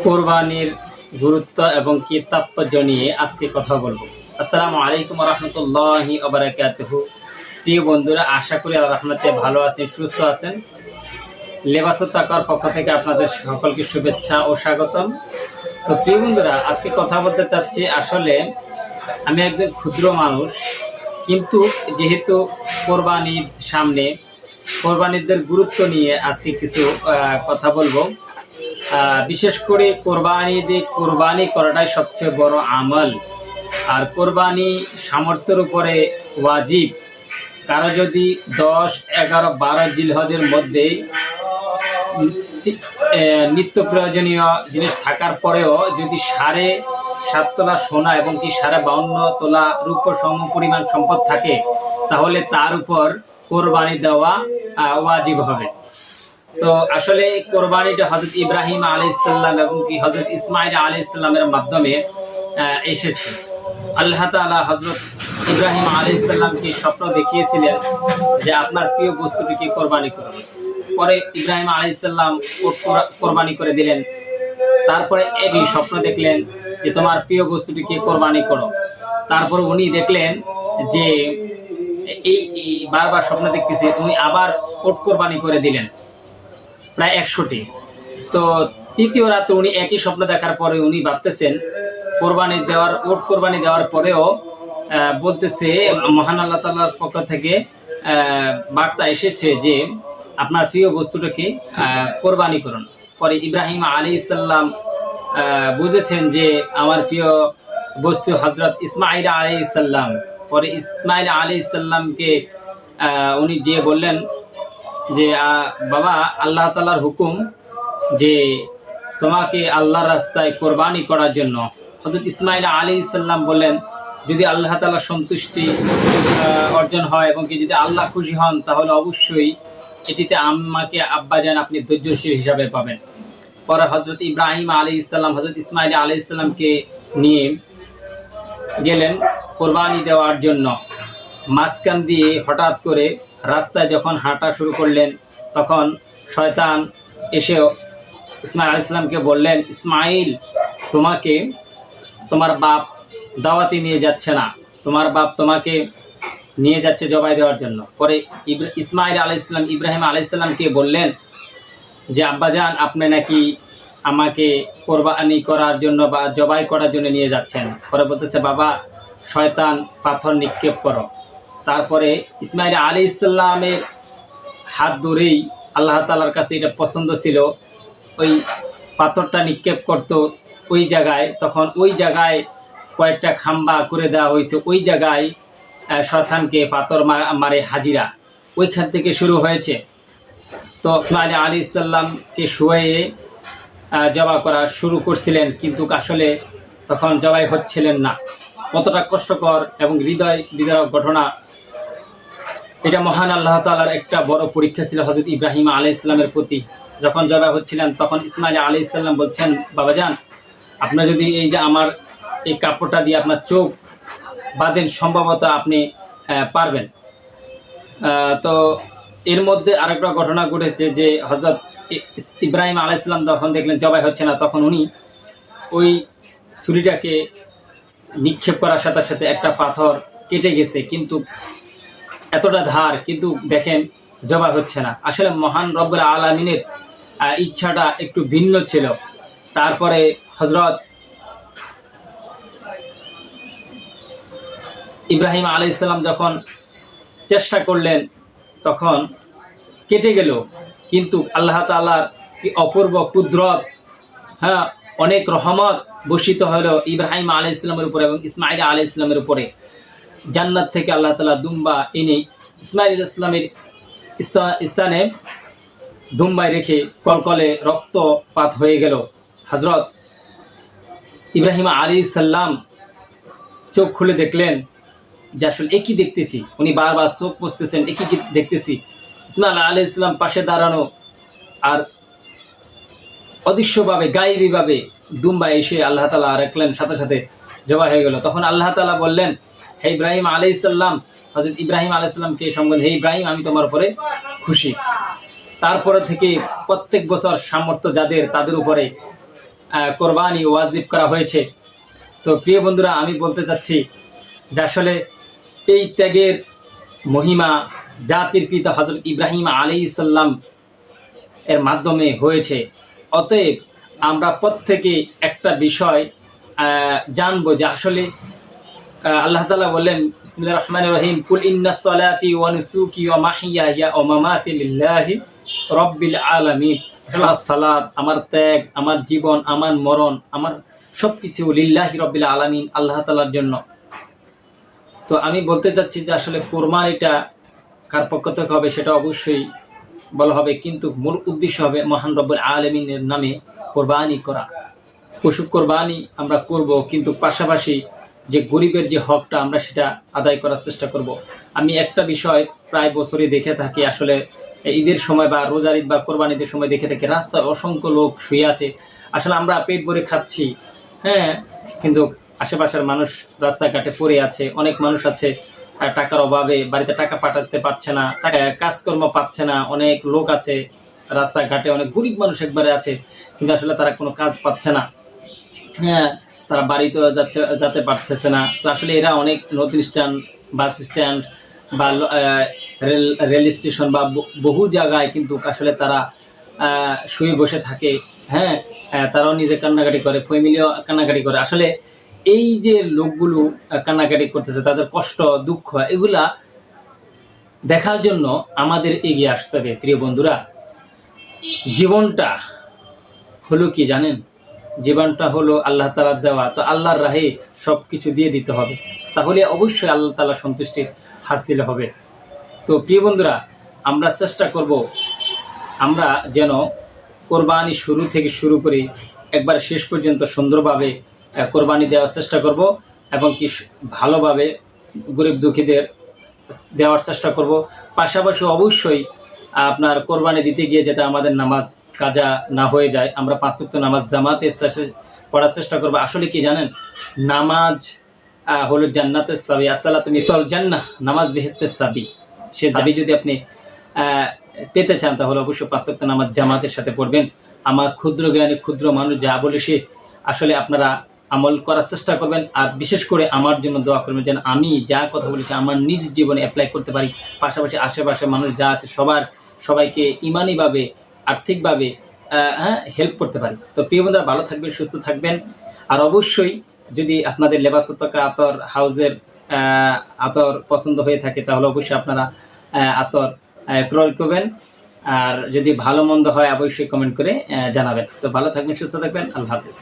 কোরবানির গুরুত্ব এবং কি তাৎপর্য নিয়ে আজকে কথা বলব। আসসালামু আলাইকুম রহমতুল্লাহি আবরাকাতুহু প্রিয় বন্ধুরা, আশা করি আল্লাহ রহমতে ভালো আছেন, সুস্থ আছেন। লেবাসত তাকার পক্ষ থেকে আপনাদের সকলকে শুভেচ্ছা ও স্বাগতম। তো প্রিয় বন্ধুরা, আজকে কথা বলতে চাচ্ছি আসলে আমি একজন ক্ষুদ্র মানুষ, কিন্তু যেহেতু কোরবানির সামনে কোরবানিদের গুরুত্ব নিয়ে আজকে কিছু কথা বলব। বিশেষ করে কোরবানি দিয়ে কোরবানি করাটাই সবচেয়ে বড় আমল। আর কোরবানি সামর্থ্যের উপরে ওয়াজিব। কারও যদি দশ, এগারো, বারো জিলহজের মধ্যে নিত্য প্রয়োজনীয় জিনিস থাকার পরেও যদি সাড়ে সাত তোলা সোনা এবং কি সাড়ে বাউন্ন তোলা রূপ সম পরিমাণ সম্পদ থাকে, তাহলে তার উপর কোরবানি দেওয়া ওয়াজিব হবে। তো আসলে কোরবানিটা হজরত ইব্রাহিম আলাইসাল্লাম এবং কি হজরত ইসমাইল আলাইসাল্লামের মাধ্যমে এসেছে। আল্লাহ তাআলা হজরত ইব্রাহিম আলাইসাল্লামকে স্বপ্ন দেখিয়েছিলেন যে আপনার প্রিয় বস্তুটিকে কোরবানি করুন। পরে ইব্রাহিম আলাইসাল্লাম ওট কোরা- কোরবানি করে দিলেন। তারপরে একই স্বপ্ন দেখলেন যে তোমার প্রিয় বস্তুটিকে কোরবানি করো। তারপর উনি দেখলেন যে এই বারবার স্বপ্ন দেখতেছে, উনি আবার ওট কোরবানি করে দিলেন। প্রায় একশোটি। তো তৃতীয় রাতে উনি একই স্বপ্ন দেখার পরে উনি ভাবতেছেন, কোরবানি দেওয়ার ওট কোরবানি দেওয়ার পরেও বলতেছে মহান আল্লাহ তাল্লার পক্ষ থেকে বার্তা এসেছে যে আপনার প্রিয় বস্তুটাকে কোরবানি করুন। পরে ইব্রাহিম আলী ইসাল্লাম বুঝেছেন যে আমার প্রিয় বস্তু হজরত ইসমাইল আলী ইসাল্লাম পরে ইসমাইল আলী ইসাল্লামকে উনি যে বললেন যে বাবা, আল্লাহ তালার হুকুম যে, তোমাকে আল্লাহর রাস্তায় কোরবানি করার জন্য। হজরত ইসমাইল আলী ইসাল্লাম বললেন, যদি আল্লাহ তালার সন্তুষ্টি অর্জন হয় এবং কি যদি আল্লাহ খুশি হন, তাহলে অবশ্যই এটিতে আমাকে আব্বাজান আপনি ধৈর্যশীল হিসাবে পাবেন। পরে হজরত ইব্রাহিম আলী ইসলাম হজরত ইসমাইল আলী ইসলামকে নিয়ে গেলেন কোরবানি দেওয়ার জন্য। মাঝখান দিয়ে হঠাৎ করে রাস্তায় যখন হাঁটা শুরু করলেন, তখন শয়তান এসে ইসমাইল আলাইহিস সালামকে বললেন, ইসমাইল, তোমাকে, তোমার বাপ দাওয়াতে নিয়ে যাচ্ছে না। তোমার বাপ তোমাকে নিয়ে যাচ্ছে জবাই দেওয়ার জন্য। পরে ইসমাইল আলাইসাল্লাম ইব্রাহিম আলাইসাল্লামকে বললেন যে, আব্বাজান, আপনি নাকি আমাকে কোরবানি করার জন্য বা জবাই করার জন্য নিয়ে যাচ্ছেন? পরে বলতেছে, বাবা, শয়তান পাথর নিক্ষেপ করো। তারপরে ইসমাইল আলী ইসলামের হাত ধরেই আল্লাহ তালার কাছে এটা পছন্দ ছিল। ওই পাথরটা নিক্ষেপ করতো ওই জায়গায়। তখন ওই জায়গায় কয়েকটা খাম্বা করে দেওয়া হয়েছে। ওই জায়গায় আহ, পাথর মারে হাজিরা। ওইখান থেকে শুরু হয়েছে। তো ইসমাইল আলী ইসাল্লামকে শুয়ে জবা করা শুরু করছিলেন। কিন্তু আসলে তখন জবাই হচ্ছিলেন না। কতটা কষ্টকর এবং হৃদয় বিদারক ঘটনা এটা মহান আল্লাহ তালার একটা বড় পরীক্ষা ছিল হজরত ইব্রাহিম আলাই ইসলামের প্রতি। যখন জবাই হচ্ছিলেন, তখন ইসমাইল আলী ইসলাম বলছেন, বাবা যান আপনার যদি এই যে আমার এই কাপড়টা দিয়ে আপনার চোখ বাঁধেন, সম্ভবত আপনি পারবেন। তো এর মধ্যে আরেকটা ঘটনা ঘটেছে যে হজরত ইব্রাহিম আলাইসাল্লাম যখন দেখলেন জবাই হচ্ছে না, তখন উনি ওই ছুরিটাকে নিক্ষেপ করার সাথে সাথে একটা পাথর কেটে গেছে। কিন্তু এতটা ধার, কিন্তু দেখেন জবাই হচ্ছে না। আসলে মহান রব্বুল আলমিনের ইচ্ছাটা একটু ভিন্ন ছিল। তারপরে হজরত ইব্রাহিম আলাইসাল্লাম যখন চেষ্টা করলেন, তখন কেটে গেল। কিন্তু আল্লাহ তাআলার কি অপূর্ব কুদরত হ্যাঁ অনেক রহমত বর্ষিত হলো ইব্রাহিম আলাই ইসলামের উপরে এবং ইসমাইল আলাই ইসলামের উপরে। জান্নাত থেকে আল্লাহ তালা দুম্বা এনে ইসমাইল ইসলামের স্থানে দুম্বায় রেখে কলকলে রক্তপাত হয়ে গেল। হজরত ইব্রাহিম আলী সাল্লাম চোখ খুলে দেখলেন যে আসলে একই দেখতেছি? উনি বারবার চোখ বসতেছেন একই দেখতেছি? ইসমাইল আলী ইসলাম পাশে দাঁড়ানো আর অদৃশ্যভাবে, গায়েবীভাবে দুম্বা এসে আল্লাহ তালা রাখলেন, সাথে সাথে জবা হয়ে গেল। তখন আল্লাহ তালা বললেন হে ইব্রাহিম আলাই সাল্লাম হজরত ইব্রাহিম আলাইসাল্লামকে সম্বোধন হে ইব্রাহিম, আমি তোমার উপরে খুশি। তারপরে থেকে প্রত্যেক বছর সামর্থ্য যাদের, তাদের উপরে কোরবানি ওয়াজিব করা হয়েছে। তো প্রিয় বন্ধুরা, আমি বলতে চাচ্ছি যে আসলে এই ত্যাগের মহিমা জাতির পিতা হজরত ইব্রাহিম আলী ইসাল্লাম এর মাধ্যমে হয়েছে। অতএব আমরা প্রত্যেকে একটা বিষয় জানব যে আসলে আল্লাহ তালা বললেন ইসমিল্লা রহমান রহিম। কুল ইন্না সলাতি ওয়া নুসুকি ওয়া মাহিয়া ইয়া ও মামাতি লিল্লাহি রব্বিল আলামিন। সালাত, আমার ত্যাগ, আমার জীবন, আমার মরণ, আমার সব কিছু লিল্লাহি রব্বিল আলামিন আল্লাহ তালার জন্য। তো আমি বলতে চাচ্ছি যে আসলে কোরমা কোরবানিটা কার পক্ষ থেকে হবে সেটা অবশ্যই বলা হবে, কিন্তু মূল উদ্দেশ্য হবে মহান রব্বুল আলমিনের নামে কোরবানি করা। পশু কোরবানি আমরা করব, কিন্তু পাশাপাশি যে গরিবের যে হকটা আমরা সেটা আদায় করার চেষ্টা করব। আমি একটা বিষয় প্রায় বছরই দেখে থাকি, আসলে ঈদের সময় বা রোজার ঈদ বা কোরবানিদের সময় দেখে থাকি, রাস্তায় অসংখ্য লোক শুয়ে আছে। আসলে আমরা পেট ভরে খাচ্ছি হ্যাঁ? কিন্তু আশেপাশের মানুষ রাস্তাঘাটে পড়ে আছে, অনেক মানুষ আছে টাকার অভাবে বাড়িতে টাকা পাঠাতে পারছে না কাজকর্ম পাচ্ছে না, অনেক লোক আছে রাস্তাঘাটে, অনেক গরিব মানুষ একবারে আছে, কিন্তু আসলে তারা কোনো কাজ পাচ্ছে না। হ্যাঁ তারা বাড়িতেও যাচ্ছে, যেতে পারছে না। তো আসলে এরা অনেক নতুন স্ট্যান্ড বাস স্ট্যান্ড বা রেল রেল স্টেশন বা বহু জায়গায় কিন্তু আসলে তারা শুয়ে বসে থাকে। হ্যাঁ তারাও নিজে কান্নাকাটি করে, ফ্যামিলিও কান্নাকাটি করে। আসলে এই যে লোকগুলো কান্নাকাটি করতেছে, তাদের কষ্ট, দুঃখ, এগুলা দেখার জন্য আমাদের এগিয়ে আসতে হবে। প্রিয় বন্ধুরা, জীবনটা হলো কি জানেন? জীবনটা হলো আল্লাহ তালার দেওয়া। তো আল্লাহর রাহে সব কিছু দিয়ে দিতে হবে। তাহলে অবশ্যই আল্লাহ তালা সন্তুষ্টি হাসিল হবে। তো প্রিয় বন্ধুরা, আমরা চেষ্টা করব আমরা যেন কোরবানি শুরু থেকে শুরু করে একবার শেষ পর্যন্ত সুন্দরভাবে কোরবানি দেওয়ার চেষ্টা করব এবং কি ভালোভাবে গরিব দুঃখীদের দেওয়ার চেষ্টা করব। পাশাপাশি অবশ্যই আপনার কোরবানি দিতে গিয়ে যেটা আমাদের নামাজ কাজা না হয়ে যায় আমরা পাঁচ ওয়াক্ত নামাজ জামাতের পড়ার চেষ্টা করব। আসলে কি জানেন নামাজ হলো জান্নাতের সাবি আসসালা তুমি তল জান্নাহ নামাজ বেহেস্তের সাবি সে দাবি যদি আপনি পেতে চান তাহলে অবশ্যই পাঁচ ওয়াক্ত নামাজ জামাতের সাথে পড়বেন। আমার ক্ষুদ্র জ্ঞানী ক্ষুদ্র মানুষ যা বলে সে আসলে আপনারা আমল করার চেষ্টা করবেন। আর বিশেষ করে আমার জন্য দোয়া করবেন যেন আমি যা কথা বলেছি আমার নিজ জীবনে অ্যাপ্লাই করতে পারি। পাশাপাশি আশেপাশে মানুষ যা আছে সবার সবাইকে ইমানিভাবে আর্থিকভাবে হ্যাঁ হেল্প করতে পারি। তো প্রিয় বন্ধুরা, ভালো থাকবেন, সুস্থ থাকবেন। আর অবশ্যই যদি আপনাদের লেবাসতকা আতর হাউজের আতর পছন্দ হয়ে থাকে, তাহলে অবশ্যই আপনারা আতর ক্রয় করবেন। আর যদি ভালো মন্দ হয়, অবশ্যই কমেন্ট করে জানাবেন। তো ভালো থাকবেন, সুস্থ থাকবেন, আল্লাহ হাফিজ।